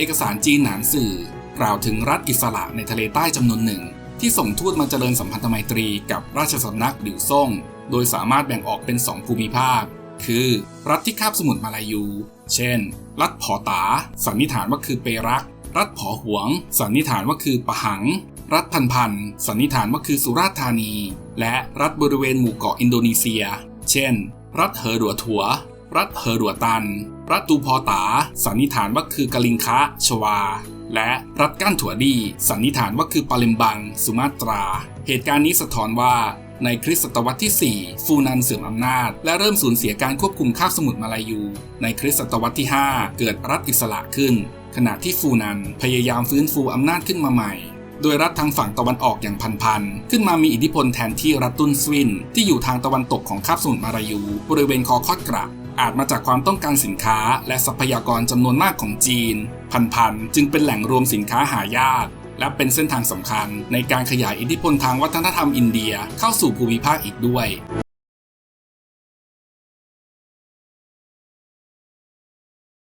เอกสารจีนหนานสื่อกล่าวถึงรัฐอิสระในทะเลใต้จำนวนหนึ่ง ที่ส่งทูตมาเจริญสัมพันธไมตรีกับราชสำนักหลิวซ่ง โดยสามารถแบ่งออกเป็นสองภูมิภาค คือ รัฐที่คาบสมุทรมาลายู เช่น รัฐผอตา สันนิษฐานว่าคือเปรัก รัฐผอหวง สันนิษฐานว่าคือปะหัง รัฐพันพัน สันนิษฐานว่าคือสุราษฎร์ธานี และรัฐบริเวณหมู่เกาะอินโดนีเซีย เช่น รัฐเฮอรัวถัว รัฐเฮอรัวตัน รัฐตูพอตา สันนิษฐานว่าคือกลิงคะชวา และรัฐก้านถั่วดี สันนิษฐานว่าคือปาเลมบัง สุมาตรา เหตุการณ์นี้สะท้อนว่าในคริสตศตวรรษที่ 4 ฟูนันเสื่อมอำนาจ และเริ่มสูญเสียการควบคุมคาบสมุทรมาลายู ในคริสตศตวรรษที่ 5 เกิดรัฐอิสระขึ้น ขณะที่ฟูนันพยายามฟื้นฟูอำนาจขึ้นมาใหม่ โดยรัฐทางฝั่งตะวันออกอย่างพันพันๆขึ้นมามีอิทธิพลแทนที่รัฐตุนสวิน ที่อยู่ทางตะวันตกของคาบสมุทรมาลายู บริเวณคอคอดกระ อาจมาจากความต้องการสินค้าและทรัพยากรจำนวนมากของจีนพันพันๆจึงเป็นแหล่งรวมสินค้าหายาก และเป็นเส้นทางสำคัญในการขยายอิทธิพลทางวัฒนธรรมอินเดียเข้าสู่ภูมิภาคอีกด้วย